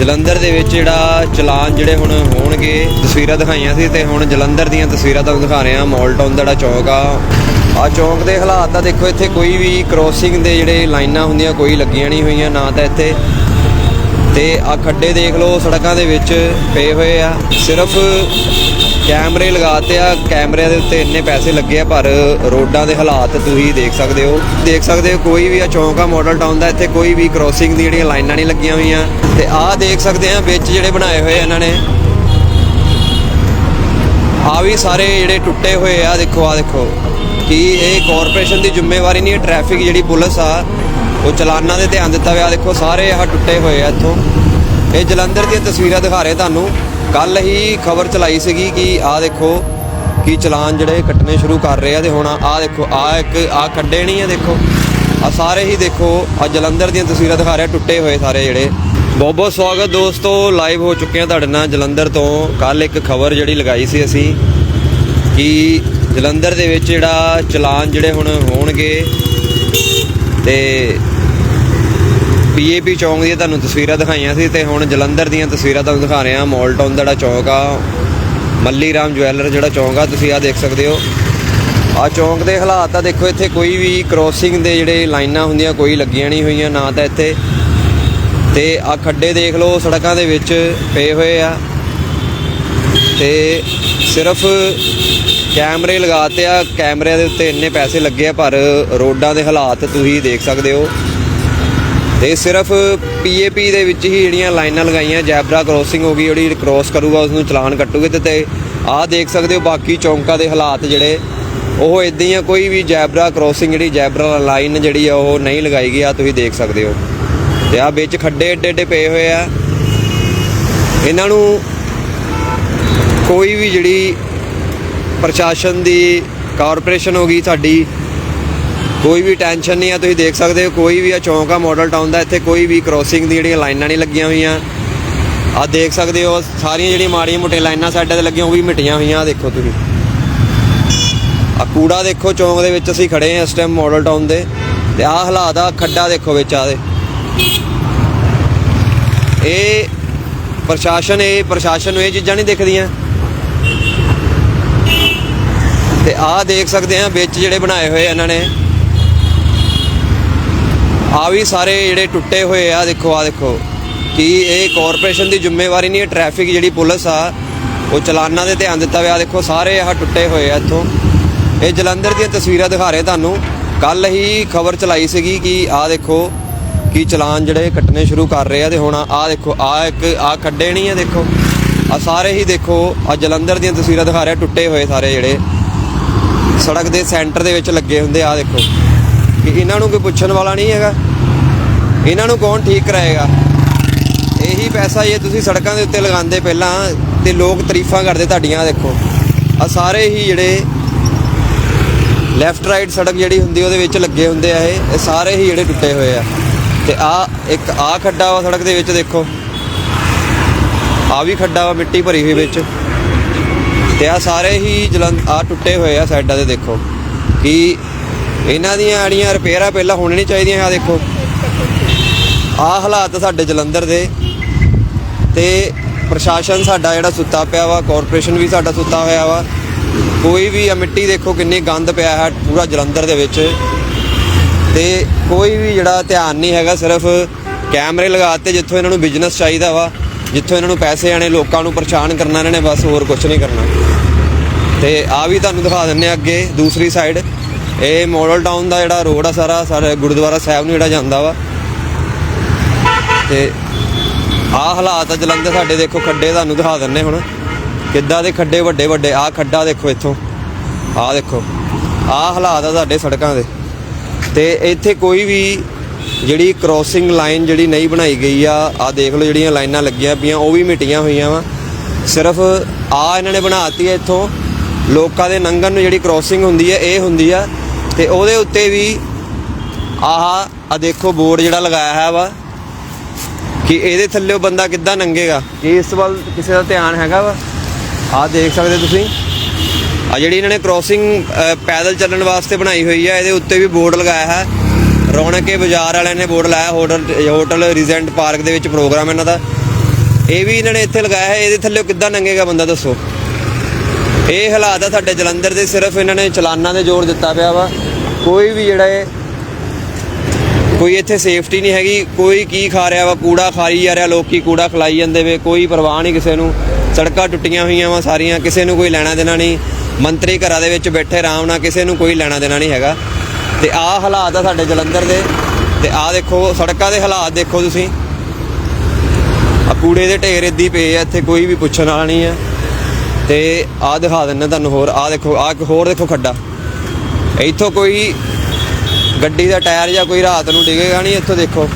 ਜਲੰਧਰ ਦੇ ਵਿੱਚ ਜਿਹੜਾ ਚਲਾਨ ਜਿਹੜੇ ਹੁਣ ਹੋਣਗੇ, ਤਸਵੀਰਾਂ ਦਿਖਾਈਆਂ ਸੀ ਤੇ ਹੁਣ ਜਲੰਧਰ ਦੀਆਂ ਤਸਵੀਰਾਂ ਤੁਹਾਨੂੰ ਦਿਖਾ ਰਹੇ ਹਾਂ। ਮਾਲ ਟਾਊਨ ਦਾ ਜਿਹੜਾ ਚੌਕ ਆ ਆ ਚੌਕ ਦੇ ਹਾਲਾਤ ਤਾਂ ਦੇਖੋ, ਇੱਥੇ ਕੋਈ ਵੀ ਕ੍ਰੋਸਿੰਗ ਦੇ ਜਿਹੜੇ ਲਾਈਨਾਂ ਹੁੰਦੀਆਂ, ਕੋਈ ਲੱਗੀਆਂ ਨਹੀਂ ਹੋਈਆਂ, ਨਾ ਤਾਂ ਇੱਥੇ ਤੇ ਆ ਖੱਡੇ ਦੇਖ ਲਓ, ਸੜਕਾਂ ਦੇ ਵਿੱਚ ਪਏ ਹੋਏ ਆ। ਸਿਰਫ ਕੈਮਰੇ ਲਗਾਤੇ ਆ, ਕੈਮਰਿਆਂ ਦੇ ਉੱਤੇ ਇੰਨੇ ਪੈਸੇ ਲੱਗੇ ਆ, ਪਰ ਰੋਡਾਂ ਦੇ ਹਾਲਾਤ ਤੁਸੀਂ ਦੇਖ ਸਕਦੇ ਹੋ। ਦੇਖ ਸਕਦੇ ਹੋ, ਕੋਈ ਵੀ ਆ ਚੌਂਕ ਆ ਮਾਡਲ ਟਾਊਨ ਦਾ, ਇੱਥੇ ਕੋਈ ਵੀ ਕ੍ਰੋਸਿੰਗ ਦੀ ਜਿਹੜੀਆਂ ਲਾਈਨਾਂ ਨਹੀਂ ਲੱਗੀਆਂ ਹੋਈਆਂ। ਤੇ ਆਹ ਦੇਖ ਸਕਦੇ ਆ, ਵਿੱਚ ਜਿਹੜੇ ਬਣਾਏ ਹੋਏ ਇਹਨਾਂ ਨੇ। ਆ ਵੀ ਸਾਰੇ ਜਿਹੜੇ ਟੁੱਟੇ ਹੋਏ ਆ, ਦੇਖੋ ਆ ਦੇਖੋ। ਕਿ ਇਹ ਕਾਰਪੋਰੇਸ਼ਨ ਦੀ ਜ਼ਿੰਮੇਵਾਰੀ ਨਹੀਂ ਹੈ ਟ੍ਰੈਫਿਕ ਜਿਹੜੀ ਪੁਲਿਸ ਆ ਉਹ ਚਲਾਨਾਂ ਦੇ ਧਿਆਨ ਦਿੱਤਾ ਹੋਇਆ, ਦੇਖੋ ਸਾਰੇ ਆਹ ਟੁੱਟੇ ਹੋਏ ਆ ਇੱਥੋਂ। ਇਹ ਜਲੰਧਰ ਦੀਆਂ ਤਸਵੀਰਾਂ ਦਿਖਾ ਰਹੇ ਤੁਹਾਨੂੰ। ਕੱਲ ਹੀ ਖਬਰ ਚਲਾਈ ਸੀਗੀ ਕਿ ਆਹ ਦੇਖੋ ਕਿ ਚਲਾਨ ਜਿਹੜੇ ਕੱਟਣੇ ਸ਼ੁਰੂ ਕਰ ਰਹੇ ਆ ਤੇ ਹੁਣ ਆਹ ਦੇਖੋ ਆ ਇੱਕ ਆ ਕੱਢੇ ਨਹੀਂ ਆ ਦੇਖੋ। ਆ ਸਾਰੇ ਹੀ ਦੇਖੋ ਆ ਜਲੰਧਰ ਦੀਆਂ ਤਸਵੀਰਾਂ ਦਿਖਾ ਰਿਹਾ ਟੁੱਟੇ ਹੋਏ ਸਾਰੇ ਜਿਹੜੇ। ਬਹੁਤ ਬਹੁਤ ਸਵਾਗਤ ਦੋਸਤੋ ਲਾਈਵ ਹੋ ਚੁੱਕੇ ਆ ਤੁਹਾਡੇ ਨਾਲ ਜਲੰਧਰ ਤੋਂ। ਕੱਲ ਇੱਕ ਖਬਰ ਜਿਹੜੀ ਲਗਾਈ ਸੀ ਅਸੀਂ ਕਿ ਜਲੰਧਰ ਦੇ ਵਿੱਚ ਜਿਹੜਾ ਚਲਾਨ ਜਿਹੜੇ ਹੁਣ ਹੋਣਗੇ ਤੇ ਪੀਏਪੀ ਚੌਂਕ ਦੀਆਂ ਤੁਹਾਨੂੰ ਤਸਵੀਰਾਂ ਦਿਖਾਈਆਂ ਸੀ ਤੇ ਹੁਣ ਜਲੰਧਰ ਦੀਆਂ ਤਸਵੀਰਾਂ ਤੁਹਾਨੂੰ ਦਿਖਾ ਰਹੇ ਹਾਂ। ਮਾਲ ਟਾਊਨ ਦਾ ਜਿਹੜਾ ਚੌਂਕ ਆ ਮੱਲੀ ਰਾਮ ਜਵੈਲਰ ਜਿਹੜਾ ਚੌਂਕ ਆ, ਤੁਸੀਂ ਆ ਦੇਖ ਸਕਦੇ ਹੋ। ਆ ਚੌਂਕ ਦੇ ਹਾਲਾਤ ਆ ਦੇਖੋ, ਇੱਥੇ ਕੋਈ ਵੀ ਕ੍ਰੋਸਿੰਗ ਦੇ ਜਿਹੜੇ ਲਾਈਨਾਂ ਹੁੰਦੀਆਂ, ਕੋਈ ਲੱਗੀਆਂ ਨਹੀਂ ਹੋਈਆਂ, ਨਾ ਤਾਂ ਇੱਥੇ। ਤੇ ਆ ਖੱਡੇ ਦੇਖ ਲਓ, ਸੜਕਾਂ ਦੇ ਵਿੱਚ ਪਏ ਹੋਏ ਆ। ਤੇ ਸਿਰਫ ਕੈਮਰੇ ਲਗਾਤੇ ਆ, ਕੈਮਰਿਆਂ ਦੇ ਉੱਤੇ ਇੰਨੇ ਪੈਸੇ ਲੱਗੇ ਆ, ਪਰ ਰੋਡਾਂ ਦੇ ਹਾਲਾਤ ਤੁਸੀਂ ਦੇਖ ਸਕਦੇ ਹੋ। ਤੇ ਸਿਰਫ ਪੀਏਪੀ ਦੇ ਵਿੱਚ ਹੀ ਜਿਹੜੀਆਂ ਲਾਈਨਾਂ ਲਗਾਈਆਂ, ਜੈਬਰਾ ਕ੍ਰੋਸਿੰਗ ਹੋ ਗਈ, ਜਿਹੜੀ ਕ੍ਰੋਸ ਕਰੂਗਾ ਉਸ ਨੂੰ ਚਲਾਨ ਕੱਟੂਗੇ ਤੇ ਆਹ ਦੇਖ ਸਕਦੇ ਹੋ, ਬਾਕੀ ਚੌਂਕਾਂ ਦੇ ਹਾਲਾਤ ਜਿਹੜੇ, ਉਹ ਇਦਾਂ ਹੀ ਆ, ਕੋਈ ਵੀ ਜੈਬਰਾ ਕ੍ਰੋਸਿੰਗ ਜਿਹੜੀ ਜੈਬਰਾ ਲਾਈਨ ਜਿਹੜੀ ਆ, ਉਹ ਨਹੀਂ ਲਗਾਈ ਗਈ ਆ ਤੁਸੀਂ ਦੇਖ ਸਕਦੇ ਹੋ। ਤੇ ਆ ਵਿੱਚ ਖੱਡੇ ਏਡੇ ਏਡੇ ਪਏ ਹੋਏ ਆ। ਇਹਨਾਂ ਨੂੰ ਕੋਈ ਵੀ ਜਿਹੜੀ ਪ੍ਰਸ਼ਾਸਨ ਦੀ ਕਾਰਪੋਰੇਸ਼ਨ ਹੋ ਗਈ ਸਾਡੀ ਕੋਈ ਵੀ ਟੈਨਸ਼ਨ ਨਹੀਂ ਆ, ਤੁਸੀਂ ਦੇਖ ਸਕਦੇ ਹੋ, ਕੋਈ ਵੀ ਆ ਚੌਂਕ ਆ ਮਾਡਲ ਟਾਊਨ ਦਾ, ਇੱਥੇ ਕੋਈ ਵੀ ਕ੍ਰੋਸਿੰਗ ਦੀ ਜਿਹੜੀਆਂ ਲਾਈਨਾਂ ਨਹੀਂ ਲੱਗੀਆਂ ਹੋਈਆਂ। ਆ ਦੇਖ ਸਕਦੇ ਹੋ, ਸਾਰੀਆਂ ਜਿਹੜੀਆਂ ਮਾੜੀਆਂ ਮੋਟੀਆਂ ਲਾਈਨਾਂ ਸਾਡੇ ਤੇ ਲੱਗੀਆਂ, ਉਹ ਵੀ ਮਿਟੀਆਂ ਹੋਈਆਂ, ਆਹ ਦੇਖੋ ਤੁਸੀਂ। ਆ ਕੂੜਾ ਦੇਖੋ, ਚੌਂਕ ਦੇ ਵਿੱਚ ਅਸੀਂ ਖੜੇ ਆ ਇਸ ਟਾਈਮ ਮਾਡਲ ਟਾਊਨ ਦੇ। ਤੇ ਆਹ ਹਾਲਾਤ ਆ, ਖੱਡਾ ਦੇਖੋ ਵਿੱਚ ਆ ਦੇ। ਇਹ ਪ੍ਰਸ਼ਾਸਨ ਇਹ ਪ੍ਰਸ਼ਾਸਨ ਨੂੰ ਇਹ ਚੀਜ਼ਾਂ ਨਹੀਂ ਦਿਖਦੀਆਂ। ਤੇ ਆਹ ਦੇਖ ਸਕਦੇ ਆ ਵਿੱਚ ਜਿਹੜੇ ਬਣਾਏ ਹੋਏ ਇਹਨਾਂ ਨੇ। ਆ ਵੀ ਸਾਰੇ ਜਿਹੜੇ ਟੁੱਟੇ ਹੋਏ ਆ, ਦੇਖੋ ਆ ਦੇਖੋ। ਕਿ ਇਹ ਕਾਰਪੋਰੇਸ਼ਨ ਦੀ ਜ਼ਿੰਮੇਵਾਰੀ ਨਹੀਂ ਹੈ ਟ੍ਰੈਫਿਕ ਜਿਹੜੀ ਪੁਲਿਸ ਆ, ਉਹ ਚਲਾਨਾਂ ਦੇ ਧਿਆਨ ਦਿੱਤਾ ਹੋਇਆ। ਦੇਖੋ, ਸਾਰੇ ਆਹ ਟੁੱਟੇ ਹੋਏ ਆ ਇੱਥੋਂ। ਇਹ ਜਲੰਧਰ ਦੀਆਂ ਤਸਵੀਰਾਂ ਦਿਖਾ ਰਹੇ ਤੁਹਾਨੂੰ। ਕੱਲ ਹੀ ਖਬਰ ਚਲਾਈ ਸੀਗੀ ਕਿ ਆਹ ਦੇਖੋ, ਕਿ ਚਲਾਨ ਜਿਹੜੇ ਕੱਟਣੇ ਸ਼ੁਰੂ ਕਰ ਰਹੇ ਆ ਤੇ ਹੁਣ ਆਹ ਦੇਖੋ ਆ ਇੱਕ ਆ ਖੱਡੇ ਨਹੀਂ ਆ, ਦੇਖੋ। ਆ ਸਾਰੇ ਹੀ ਦੇਖੋ ਆ ਜਲੰਧਰ ਦੀਆਂ ਤਸਵੀਰਾਂ ਦਿਖਾ ਰਿਹਾ, ਟੁੱਟੇ ਹੋਏ ਸਾਰੇ ਜਿਹੜੇ। ਸੜਕ ਦੇ ਸੈਂਟਰ ਦੇ ਵਿੱਚ ਲੱਗੇ ਹੁੰਦੇ ਆ ਦੇਖੋ। ਕਿ ਇਹਨਾਂ ਨੂੰ ਕੋਈ ਪੁੱਛਣ ਵਾਲਾ ਨਹੀਂ ਹੈਗਾ। ਇਹਨਾਂ ਨੂੰ ਕੌਣ ਠੀਕ ਕਰਾਏਗਾ? ਇਹੀ ਪੈਸਾ ਜੇ ਤੁਸੀਂ ਸੜਕਾਂ ਦੇ ਉੱਤੇ ਲਗਾਉਂਦੇ ਪਹਿਲਾਂ, ਤੇ ਲੋਕ ਤਾਰੀਫਾਂ ਕਰਦੇ ਤੁਹਾਡੀਆਂ, ਆਹ ਦੇਖੋ। ਆ ਸਾਰੇ ਹੀ ਜਿਹੜੇ ਲੈਫਟ ਰਾਈਟ ਸੜਕ ਜਿਹੜੀ ਹੁੰਦੀ, ਉਹਦੇ ਵਿੱਚ ਲੱਗੇ ਹੁੰਦੇ ਆ ਇਹ। ਇਹ ਸਾਰੇ ਹੀ ਜਿਹੜੇ ਟੁੱਟੇ ਹੋਏ ਆ। ਤੇ ਆ ਇੱਕ ਆ ਖੱਡਾ ਵਾ ਸੜਕ ਦੇ ਵਿੱਚ, ਦੇਖੋ। ਆ ਵੀ ਖੱਡਾ ਵਾ, ਮਿੱਟੀ ਭਰੀ ਹੋਈ ਵਿੱਚ। ਤੇ ਆ ਸਾਰੇ ਹੀ ਜਲੰ ਆ ਟੁੱਟੇ ਹੋਏ ਆ ਸਾਈਡਾਂ ਤੇ ਦੇਖੋ। ਕਿ ਇਹਨਾਂ ਦੀਆਂ ਆੜੀਆਂ ਰਿਪੇਅਰਾਂ ਪਹਿਲਾਂ ਹੋਣੀ ਨਹੀਂ ਚਾਹੀਦੀਆਂ ਆ ਦੇਖੋ। ਆ ਹਾਲਾਤ ਸਾਡੇ ਜਲੰਧਰ ਦੇ। ਤੇ ਪ੍ਰਸ਼ਾਸਨ ਸਾਡਾ ਜਿਹੜਾ ਸੁੱਤਾ ਪਿਆ ਵਾ ਕਾਰਪੋਰੇਸ਼ਨ ਵੀ ਸਾਡਾ ਸੁੱਤਾ ਹੋਇਆ ਵਾ। ਕੋਈ ਵੀ ਆ ਮਿੱਟੀ ਦੇਖੋ ਕਿੰਨੀ ਗੰਦ ਪਿਆ ਹੈ ਪੂਰਾ ਜਲੰਧਰ ਦੇ ਵਿੱਚ। ਤੇ ਕੋਈ ਵੀ ਜਿਹੜਾ ਧਿਆਨ ਨਹੀਂ ਹੈਗਾ, ਸਿਰਫ ਕੈਮਰੇ ਲਗਾਤੇ ਜਿੱਥੋਂ ਇਹਨਾਂ ਨੂੰ ਬਿਜ਼ਨਸ ਚਾਹੀਦਾ ਵਾ, ਜਿੱਥੋਂ ਇਹਨਾਂ ਨੂੰ ਪੈਸੇ ਆਣੇ ਲੋਕਾਂ ਨੂੰ ਪਰੇਸ਼ਾਨ ਕਰਨਾ ਇਹਨਾਂ ਨੇ, ਬਸ ਹੋਰ ਕੁਝ ਨਹੀਂ ਕਰਨਾ। ਤੇ ਆ ਵੀ ਤੁਹਾਨੂੰ ਦਿਖਾ ਦਿੰਨੇ ਆ ਅੱਗੇ, ਦੂਸਰੀ ਸਾਈਡ ਇਹ ਮੋਡਲ ਟਾਊਨ ਦਾ ਜਿਹੜਾ ਰੋਡ ਆ ਸਾਰਾ ਸਾਰਾ, ਗੁਰਦੁਆਰਾ ਸਾਹਿਬ ਨੂੰ ਜਿਹੜਾ ਜਾਂਦਾ ਵਾ। ਤੇ ਆਹ ਹਾਲਾਤ ਆ ਜਲੰਧਰ ਸਾਡੇ, ਦੇਖੋ ਖੱਡੇ ਤੁਹਾਨੂੰ ਦਿਖਾ ਦਿੰਨੇ ਹੁਣ। ਕਿੱਦਾਂ ਦੇ ਖੱਡੇ ਵੱਡੇ ਵੱਡੇ, ਆਹ ਖੱਡਾ ਦੇਖੋ ਇੱਥੋਂ। ਆਹ ਦੇਖੋ, ਆਹ ਹਾਲਾਤ ਆ ਸਾਡੇ ਸੜਕਾਂ ਦੇ। ਤੇ ਇੱਥੇ ਕੋਈ ਵੀ ਜਿਹੜੀ ਕ੍ਰੋਸਿੰਗ ਲਾਈਨ ਜਿਹੜੀ ਨਹੀਂ ਬਣਾਈ ਗਈ ਆ ਆ ਦੇਖ ਲਓ ਜਿਹੜੀਆਂ ਲਾਈਨਾਂ ਲੱਗੀਆਂ ਪਈਆਂ, ਉਹ ਵੀ ਮਿਟੀਆਂ ਹੋਈਆਂ ਵਾ। ਸਿਰਫ ਆ ਇਹਨਾਂ ਨੇ ਬਣਾਤੀ ਹੈ ਇੱਥੋਂ। ਲੋਕਾਂ ਦੇ ਲੰਘਣ ਨੂੰ ਜਿਹੜੀ ਕ੍ਰੋਸਿੰਗ ਹੁੰਦੀ ਹੈ, ਇਹ ਹੁੰਦੀ ਆ। ਤੇ ਉਹਦੇ ਉੱਤੇ ਵੀ ਆਹ ਆ ਦੇਖੋ ਬੋਰਡ ਜਿਹੜਾ ਲਗਾਇਆ ਹੈ ਵਾ ਕਿ ਇਹਦੇ ਥੱਲੇ ਉਹ ਬੰਦਾ ਕਿੱਦਾਂ ਨੰਗੇਗਾ। ਕਿ ਇਸ ਵੱਲ ਕਿਸੇ ਦਾ ਧਿਆਨ ਹੈਗਾ ਵਾ। ਆਹ ਦੇਖ ਸਕਦੇ ਤੁਸੀਂ। ਆ ਜਿਹੜੀ ਇਹਨਾਂ ਨੇ ਕ੍ਰੋਸਿੰਗ ਪੈਦਲ ਚੱਲਣ ਵਾਸਤੇ ਬਣਾਈ ਹੋਈ ਆ, ਇਹਦੇ ਉੱਤੇ ਵੀ ਬੋਰਡ ਲਗਾਇਆ ਹੈ। ਰੌਣਕੇ ਬਾਜ਼ਾਰ ਵਾਲਿਆਂ ਨੇ ਬੋਰਡ ਲਾਇਆ, ਹੋਟਲ ਹੋਟਲ ਰੀਜੈਂਟ ਪਾਰਕ ਦੇ ਵਿੱਚ ਪ੍ਰੋਗਰਾਮ ਇਹਨਾਂ ਦਾ। ਇਹ ਵੀ ਇਹਨਾਂ ਨੇ ਇੱਥੇ ਲਗਾਇਆ ਹੈ, ਇਹਦੇ ਥੱਲੇ ਕਿੱਦਾਂ ਨੰਗੇਗਾ ਬੰਦਾ ਦੱਸੋ। ਇਹ ਹਾਲਾਤ ਆ ਸਾਡੇ ਜਲੰਧਰ ਦੇ, ਸਿਰਫ ਇਹਨਾਂ ਨੇ ਚਲਾਨਾਂ ਦੇ ਜ਼ੋਰ ਦਿੱਤਾ ਪਿਆ ਵਾ। ਕੋਈ ਵੀ ਜਿਹੜਾ ਇਹ, ਕੋਈ ਇੱਥੇ ਸੇਫਟੀ ਨਹੀਂ ਹੈਗੀ, ਕੋਈ ਕੀ ਖਾ ਰਿਹਾ ਵਾ, ਕੂੜਾ ਖਾਈ ਜਾ ਰਿਹਾ, ਲੋਕੀ ਕੂੜਾ ਖਲਾਈ ਜਾਂਦੇ ਵੇ, ਕੋਈ ਪਰਵਾਹ ਨਹੀਂ ਕਿਸੇ ਨੂੰ। ਸੜਕਾਂ ਟੁੱਟੀਆਂ ਹੋਈਆਂ ਵਾ ਸਾਰੀਆਂ, ਕਿਸੇ ਨੂੰ ਕੋਈ ਲੈਣਾ ਦੇਣਾ ਨਹੀਂ। ਮੰਤਰੀ ਘਰਾਂ ਦੇ ਵਿੱਚ ਬੈਠੇ ਆਰਾਮ ਨਾਲ ਕਿਸੇ ਨੂੰ ਕੋਈ ਲੈਣਾ ਦੇਣਾ ਨਹੀਂ ਹੈਗਾ। ਤੇ ਆਹ ਹਾਲਾਤ ਆ ਸਾਡੇ ਜਲੰਧਰ ਦੇ, ਤੇ ਆਹ ਦੇਖੋ, ਸੜਕਾਂ ਦੇ ਹਾਲਾਤ ਦੇਖੋ ਤੁਸੀਂ। ਆ ਕੂੜੇ ਦੇ ਢੇਰ ਇੱਦੀ ਪਏ ਆ, ਇੱਥੇ ਕੋਈ ਵੀ ਪੁੱਛਣ ਵਾਲਾ ਨਹੀਂ ਆ। ਤੇ ਆਹ ਦਿਖਾ ਦਿੰਨੇ ਤੁਹਾਨੂੰ ਹੋਰ, ਆਹ ਦੇਖੋ, ਆਹ ਹੋਰ ਦੇਖੋ ਖੱਡਾ। ਇੱਥੋਂ ਕੋਈ ਗੱਡੀ ਦਾ ਟਾਇਰ ਜਾਂ ਕੋਈ ਰਾਤ ਨੂੰ ਡਿੱਗੇਗਾ ਨਹੀਂ, ਇੱਥੋਂ ਦੇਖੋ।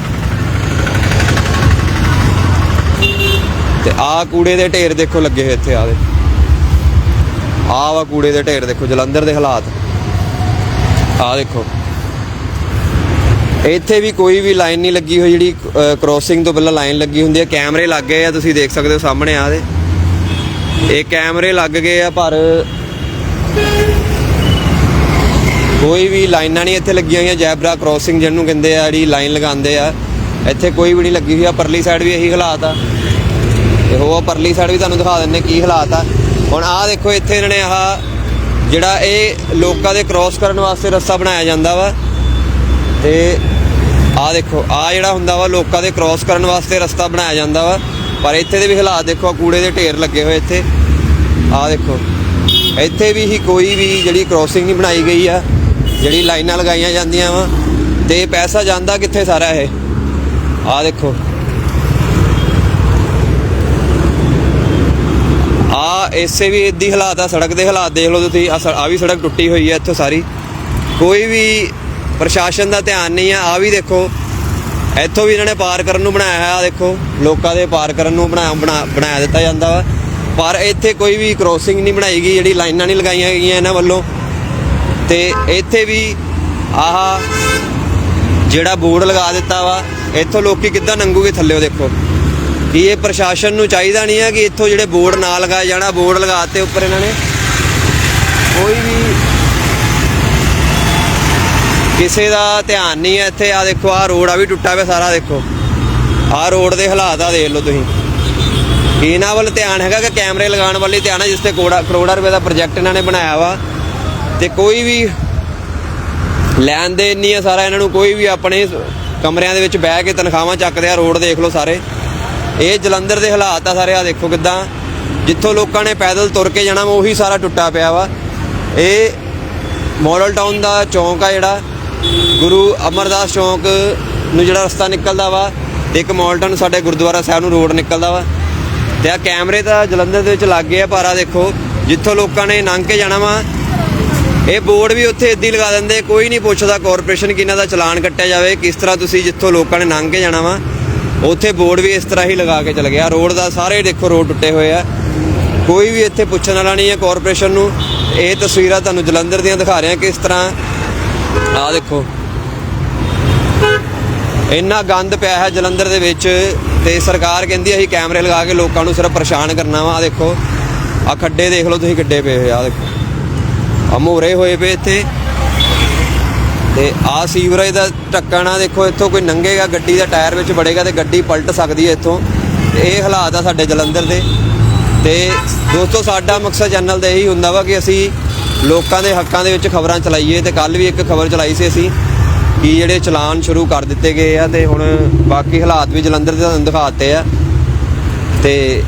ਤੇ ਆਹ ਕੂੜੇ ਦੇ ਢੇਰ ਦੇਖੋ ਲੱਗੇ ਹੋਏ ਇੱਥੇ, ਆਹ ਆਹ ਵਾ ਕੂੜੇ ਦੇ ਢੇਰ ਦੇਖੋ, ਜਲੰਧਰ ਦੇ ਹਾਲਾਤ। ਆਹ ਦੇਖੋ। ਇੱਥੇ ਵੀ ਕੋਈ ਵੀ ਲਾਈਨ ਨਹੀਂ ਲੱਗੀ ਹੋਈ ਜਿਹੜੀ ਕ੍ਰੋਸਿੰਗ ਤੋਂ ਪਹਿਲਾਂ ਲਾਈਨ ਲੱਗੀ ਹੁੰਦੀ ਹੈ। ਕੈਮਰੇ ਲੱਗ ਗਏ ਆ, ਤੁਸੀਂ ਦੇਖ ਸਕਦੇ ਹੋ ਸਾਹਮਣੇ ਆ ਦੇ। ਇਹ ਕੈਮਰੇ ਲੱਗ ਗਏ ਆ, ਪਰ ਕੋਈ ਵੀ ਲਾਈਨਾਂ ਨਹੀਂ ਇੱਥੇ ਲੱਗੀਆਂ ਹੋਈਆਂ, ਜੈਬਰਾ ਕ੍ਰੋਸਿੰਗ ਜਿਹਨੂੰ ਕਹਿੰਦੇ ਆ, ਜਿਹੜੀ ਲਾਈਨ ਲਗਾਉਂਦੇ ਆ। ਇੱਥੇ ਕੋਈ ਵੀ ਨਹੀਂ ਲੱਗੀ ਹੋਈ ਆ, ਪਰਲੀ ਸਾਈਡ ਵੀ ਇਹੀ ਹਾਲਾਤ ਆ। ਤੇ ਉਹ ਪਰਲੀ ਸਾਈਡ ਵੀ ਤੁਹਾਨੂੰ ਦਿਖਾ ਦਿੰਨੇ ਕੀ ਹਾਲਾਤ ਆ। ਹੁਣ ਆਹ ਦੇਖੋ, ਇੱਥੇ ਇਹਨਾਂ ਨੇ ਆਹ ਜਿਹੜਾ ਇਹ ਲੋਕਾਂ ਦੇ ਕ੍ਰੋਸ ਕਰਨ ਵਾਸਤੇ ਰਸਤਾ ਬਣਾਇਆ ਜਾਂਦਾ ਵਾ। ਤੇ ਆਹ ਦੇਖੋ, ਆਹ ਜਿਹੜਾ ਹੁੰਦਾ ਵਾ, ਲੋਕਾਂ ਦੇ ਕ੍ਰੋਸ ਕਰਨ ਵਾਸਤੇ ਰਸਤਾ ਬਣਾਇਆ ਜਾਂਦਾ ਵਾ। ਪਰ ਇੱਥੇ ਦੇ ਵੀ ਹਾਲਾਤ ਦੇਖੋ ਕੂੜੇ ਦੇ ਢੇਰ ਲੱਗੇ ਹੋਏ ਇੱਥੇ। ਆਹ ਦੇਖੋ, ਇੱਥੇ ਵੀ ਹੀ ਕੋਈ ਵੀ ਜਿਹੜੀ ਕ੍ਰੋਸਿੰਗ ਨਹੀਂ ਬਣਾਈ ਗਈ ਆ, ਜਿਹੜੀ ਲਾਈਨਾਂ ਲਗਾਈਆਂ ਜਾਂਦੀਆਂ ਵਾ, ਤੇ ਪੈਸਾ ਜਾਂਦਾ ਕਿੱਥੇ ਸਾਰਾ ਇਹ? ਆਹ ਦੇਖੋ। ਆ ਇਸੇ ਵੀ ਇਦੀ ਹਾਲਾਤ ਆ, ਸੜਕ ਦੇ ਹਾਲਾਤ ਦੇਖ ਲਓ ਤੁਸੀਂ ਆ ਆ ਵੀ ਸੜਕ ਟੁੱਟੀ ਹੋਈ ਹੈ ਇੱਥੋਂ ਸਾਰੀ। ਕੋਈ ਵੀ ਪ੍ਰਸ਼ਾਸਨ ਦਾ ਧਿਆਨ ਨਹੀਂ ਆ ਆ ਵੀ ਦੇਖੋ ਇੱਥੋਂ ਵੀ ਇਹਨਾਂ ਨੇ ਪਾਰ ਕਰਨ ਨੂੰ ਬਣਾਇਆ ਹੈ ਆ ਦੇਖੋ, ਲੋਕਾਂ ਦੇ ਪਾਰ ਕਰਨ ਨੂੰ ਬਣਾ, ਬਣਾ- ਬਣਾਇਆ ਦਿੱਤਾ ਜਾਂਦਾ ਵਾ। ਪਰ ਇੱਥੇ ਕੋਈ ਵੀ ਕ੍ਰੋਸਿੰਗ ਨਹੀਂ ਬਣਾਈ ਗਈ, ਜਿਹੜੀ ਲਾਈਨਾਂ ਨਹੀਂ ਲਗਾਈਆਂ ਗਈਆਂ ਇਹਨਾਂ ਵੱਲੋਂ। ਤੇ ਇੱਥੇ ਵੀ ਆਹ ਜਿਹੜਾ ਬੋਰਡ ਲਗਾ ਦਿੱਤਾ ਵਾ, ਇੱਥੋਂ ਲੋਕੀ ਕਿੱਦਾਂ ਲੰਘੂਗੇ ਥੱਲੇ ਦੇਖੋ। ਕਿ ਇਹ ਪ੍ਰਸ਼ਾਸਨ ਨੂੰ ਚਾਹੀਦਾ ਨਹੀਂ ਹੈ ਕਿ ਇੱਥੋਂ ਜਿਹੜੇ ਬੋਰਡ ਨਾ ਲਗਾਏ ਜਾਣਾ ਬੋਰਡ ਲਗਾਤੇ ਉੱਪਰ ਇਹਨਾਂ ਨੇ। ਕੋਈ ਵੀ ਕਿਸੇ ਦਾ ਧਿਆਨ ਨਹੀਂ ਹੈ ਇੱਥੇ। ਆ ਦੇਖੋ ਆ ਰੋਡ ਆ ਵੀ ਟੁੱਟਾ ਪਿਆ ਸਾਰਾ, ਦੇਖੋ। ਆ ਰੋਡ ਦੇ ਹਾਲਾਤ ਆ ਦੇਖ ਲਓ ਤੁਸੀਂ। ਇਹਨਾਂ ਵੱਲ ਧਿਆਨ ਹੈਗਾ ਕਿ ਕੈਮਰੇ ਲਗਾਉਣ ਵਾਲੇ ਧਿਆਨ ਹੈ ਜਿਸ ਤੇ ਕੋੜਾ ਕਰੋੜਾਂ ਰੁਪਏ ਦਾ ਪ੍ਰੋਜੈਕਟ ਇਹਨਾਂ ਨੇ ਬਣਾਇਆ ਵਾ। ਤੇ ਕੋਈ ਵੀ ਲੈਣ ਦੇ ਨਹੀਂ ਆ ਸਾਰਾ ਇਹਨਾਂ ਨੂੰ। ਕੋਈ ਵੀ ਆਪਣੇ ਕਮਰਿਆਂ ਦੇ ਵਿੱਚ ਬਹਿ ਕੇ ਤਨਖਾਹਾਂ ਚੱਕਦੇ ਆ ਰੋਡ ਦੇਖ ਲਓ ਸਾਰੇ। ਇਹ ਜਲੰਧਰ ਦੇ ਹਾਲਾਤ ਆ ਸਾਰੇ ਆ ਦੇਖੋ ਕਿਦਾਂ। ਜਿੱਥੋਂ ਲੋਕਾਂ ਨੇ ਪੈਦਲ ਤੁਰ ਕੇ ਜਾਣਾ ਵਾ ਉਹੀ ਸਾਰਾ ਟੁੱਟਾ ਪਿਆ ਵਾ। ਇਹ ਮਾਡਲ ਟਾਊਨ ਦਾ ਚੌਂਕ ਆ ਜਿਹੜਾ। ਗੁਰੂ ਅਮਰਦਾਸ ਚੌਂਕ ਨੂੰ ਜਿਹੜਾ ਰਸਤਾ ਨਿਕਲਦਾ ਵਾ ਤੇ ਇੱਕ ਮੋਲਟਨ ਸਾਡੇ ਗੁਰਦੁਆਰਾ ਸਾਹਿਬ ਨੂੰ ਰੋਡ ਨਿਕਲਦਾ ਵਾ। ਤੇ ਆ ਕੈਮਰੇ ਤਾਂ ਜਲੰਧਰ ਦੇ ਵਿੱਚ ਲੱਗ ਗਏ ਆ, ਪਰ ਆ ਦੇਖੋ, ਜਿੱਥੋਂ ਲੋਕਾਂ ਨੇ ਲੰਘ ਕੇ ਜਾਣਾ ਵਾ, ਇਹ ਬੋਰਡ ਵੀ ਉੱਥੇ ਇੱਦੀ ਲਗਾ ਦਿੰਦੇ, ਕੋਈ ਨਹੀਂ ਪੁੱਛਦਾ ਕਾਰਪੋਰੇਸ਼ਨ ਕਿਹਨਾਂ ਦਾ ਚਲਾਨ ਕੱਟਿਆ ਜਾਵੇ, ਕਿਸ ਤਰ੍ਹਾਂ ਤੁਸੀਂ ਜਿੱਥੋਂ ਲੋਕਾਂ ਨੇ ਲੰਘ ਕੇ ਜਾਣਾ ਵਾ, ਉੱਥੇ ਬੋਰਡ ਵੀ ਇਸ ਤਰ੍ਹਾਂ ਹੀ ਲਗਾ ਕੇ ਚਲ ਗਿਆ। ਰੋਡ ਦਾ ਸਾਰੇ ਦੇਖੋ ਰੋਡ ਟੁੱਟੇ ਹੋਏ ਆ। ਕੋਈ ਵੀ ਇੱਥੇ ਪੁੱਛਣ ਵਾਲਾ ਨਹੀਂ ਹੈ ਕਾਰਪੋਰੇਸ਼ਨ ਨੂੰ। ਇਹ ਤਸਵੀਰਾਂ ਤੁਹਾਨੂੰ ਜਲੰਧਰ ਦੀਆਂ ਦਿਖਾ ਰਿਹਾ ਕਿਸ ਤਰ੍ਹਾਂ ਆਹ ਦੇਖੋ। ਇੰਨਾ ਗੰਦ ਪਿਆ ਹੈ ਜਲੰਧਰ ਦੇ ਵਿੱਚ ਤੇ ਸਰਕਾਰ ਕਹਿੰਦੀ ਅਸੀਂ ਕੈਮਰੇ ਲਗਾ ਕੇ ਲੋਕਾਂ ਨੂੰ ਸਿਰਫ ਪਰੇਸ਼ਾਨ ਕਰਨਾ ਵਾ। ਆਹ ਦੇਖੋ ਆ ਖੱਡੇ ਦੇਖ ਲਓ ਤੁਸੀਂ ਕਿੱਡੇ ਪਏ ਹੋਏ ਆ, ਆਹ ਦੇਖੋ। ਆ ਮੋਰੇ ਹੋਏ ਪਏ ਇੱਥੇ। ਤੇ ਆ ਸੀਵਰੇਜ ਦਾ ਢੱਕਣ ਆ, ਦੇਖੋ, ਇੱਥੋਂ ਕੋਈ ਨੰਗੇਗਾ, ਗੱਡੀ ਦਾ ਟਾਇਰ ਵਿੱਚ ਵੜੇਗਾ ਤੇ ਗੱਡੀ ਪਲਟ ਸਕਦੀ ਹੈ ਇੱਥੋਂ। ਤੇ ਇਹ ਹਾਲਾਤ ਆ ਸਾਡੇ ਜਲੰਧਰ ਦੇ। ਤੇ ਦੋਸਤੋ, ਸਾਡਾ ਮਕਸਦ ਚੈਨਲ ਦਾ ਇਹੀ ਹੁੰਦਾ ਵਾ ਕਿ ਅਸੀਂ ਲੋਕਾਂ ਦੇ ਹੱਕਾਂ ਦੇ ਵਿੱਚ ਖਬਰਾਂ ਚਲਾਈਏ ਤੇ ਕੱਲ ਵੀ ਇੱਕ ਖਬਰ ਚਲਾਈ ਸੀ ਅਸੀਂ ਕਿ ਜਿਹੜੇ ਚਲਾਨ ਸ਼ੁਰੂ ਕਰ ਦਿੱਤੇ ਗਏ ਆ ਤੇ ਹੁਣ ਬਾਕੀ ਹਾਲਾਤ ਵੀ ਜਲੰਧਰ ਦੇ ਤੁਹਾਨੂੰ ਦਿਖਾਤੇ ਆ। ਤੇ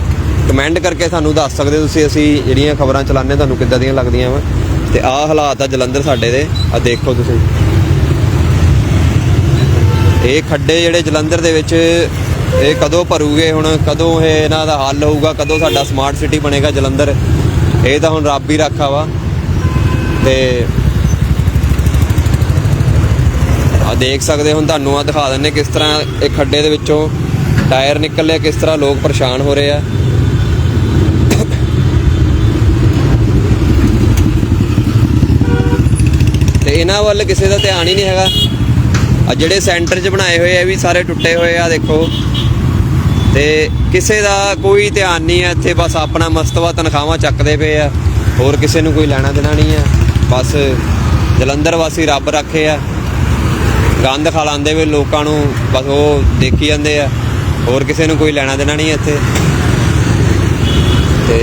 ਕਮੈਂਟ ਕਰਕੇ ਸਾਨੂੰ ਦੱਸ ਸਕਦੇ ਹੋ ਤੁਸੀਂ ਅਸੀਂ ਜਿਹੜੀਆਂ ਖਬਰਾਂ ਚਲਾਉਂਦੇ ਤੁਹਾਨੂੰ ਕਿੱਦਾਂ ਦੀਆਂ ਲੱਗਦੀਆਂ ਵਾ। ਤੇ ਆਹ ਹਾਲਾਤ ਆ ਜਲੰਧਰ ਸਾਡੇ ਦੇ ਆ ਦੇਖੋ ਤੁਸੀਂ। ਇਹ ਖੱਡੇ ਜਿਹੜੇ ਜਲੰਧਰ ਦੇ ਵਿੱਚ, ਇਹ ਕਦੋਂ ਭਰੂਗੇ ਹੁਣ, ਕਦੋਂ ਇਹ ਇਹਨਾਂ ਦਾ ਹੱਲ ਹੋਊਗਾ, ਕਦੋਂ ਸਾਡਾ ਸਮਾਰਟ ਸਿਟੀ ਬਣੇਗਾ ਜਲੰਧਰ। ਇਹ ਤਾਂ ਹੁਣ ਰੱਬ ਹੀ ਰੱਖਾ ਵਾ। ਤੇ ਆ ਦੇਖ ਸਕਦੇ ਹੁਣ ਤੁਹਾਨੂੰ ਆ ਦਿਖਾ ਦਿੰਨੇ ਕਿਸ ਤਰ੍ਹਾਂ ਇਹ ਖੱਡੇ ਦੇ ਵਿੱਚੋਂ ਟਾਇਰ ਨਿਕਲੇ, ਕਿਸ ਤਰ੍ਹਾਂ ਲੋਕ ਪਰੇਸ਼ਾਨ ਹੋ ਰਹੇ ਆ। ਤੇ ਇਹਨਾਂ ਵੱਲ ਕਿਸੇ ਦਾ ਧਿਆਨ ਹੀ ਨਹੀਂ ਹੈਗਾ। ਆ ਜਿਹੜੇ ਸੈਂਟਰ 'ਚ ਬਣਾਏ ਹੋਏ ਆ ਵੀ ਸਾਰੇ ਟੁੱਟੇ ਹੋਏ ਆ, ਦੇਖੋ। ਤੇ ਕਿਸੇ ਦਾ ਕੋਈ ਧਿਆਨ ਨਹੀਂ ਹੈ ਇੱਥੇ ਬਸ ਆਪਣਾ ਮਸਤਵਾ ਤਨਖਾਹਾਂ ਚੱਕਦੇ ਪਏ ਆ। ਹੋਰ ਕਿਸੇ ਨੂੰ ਕੋਈ ਲੈਣਾ ਦੇਣਾ ਨਹੀਂ ਹੈ ਬਸ ਜਲੰਧਰ ਵਾਸੀ ਰੱਬ ਰੱਖੇ ਆ। ਗੰਦ ਖਲਾਉਂਦੇ ਲਾਂਦੇ ਵੇ ਲੋਕਾਂ ਨੂੰ, ਬਸ ਉਹ ਦੇਖੀ ਜਾਂਦੇ ਆ। ਹੋਰ ਕਿਸੇ ਨੂੰ ਕੋਈ ਲੈਣਾ ਦੇਣਾ ਨਹੀਂ ਇੱਥੇ। ਤੇ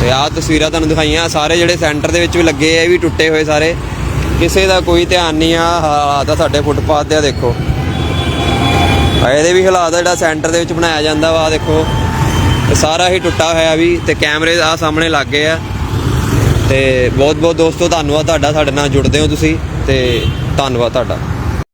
ਤੇ ਆਹ ਤਸਵੀਰਾਂ ਤੁਹਾਨੂੰ ਦਿਖਾਈਆਂ, ਸਾਰੇ ਜਿਹੜੇ ਸੈਂਟਰ ਦੇ ਵਿੱਚ ਵੀ ਲੱਗੇ ਆ, ਇਹ ਵੀ ਟੁੱਟੇ ਹੋਏ ਸਾਰੇ। ਕਿਸੇ ਦਾ ਕੋਈ ਧਿਆਨ ਨਹੀਂ ਆ ਹਾਲਾਤ ਆ ਸਾਡੇ ਫੁੱਟਪਾਥ ਦੇ ਆ ਦੇਖੋ। ਇਹਦੇ ਵੀ ਹਾਲਾਤ ਆ ਜਿਹੜਾ ਸੈਂਟਰ ਦੇ ਵਿੱਚ ਬਣਾਇਆ ਜਾਂਦਾ ਵਾ ਦੇਖੋ। ਸਾਰਾ ਹੀ ਟੁੱਟਾ ਹੋਇਆ ਵੀ ਤੇ ਕੈਮਰੇ ਆ ਸਾਹਮਣੇ ਲੱਗ ਗਏ ਆ। ਤੇ ਬਹੁਤ ਬਹੁਤ ਦੋਸਤੋ, ਧੰਨਵਾਦ ਤੁਹਾਡਾ ਸਾਡੇ ਨਾਲ ਜੁੜਦੇ ਹੋ ਤੁਸੀਂ ਤੇ ਧੰਨਵਾਦ ਤੁਹਾਡਾ।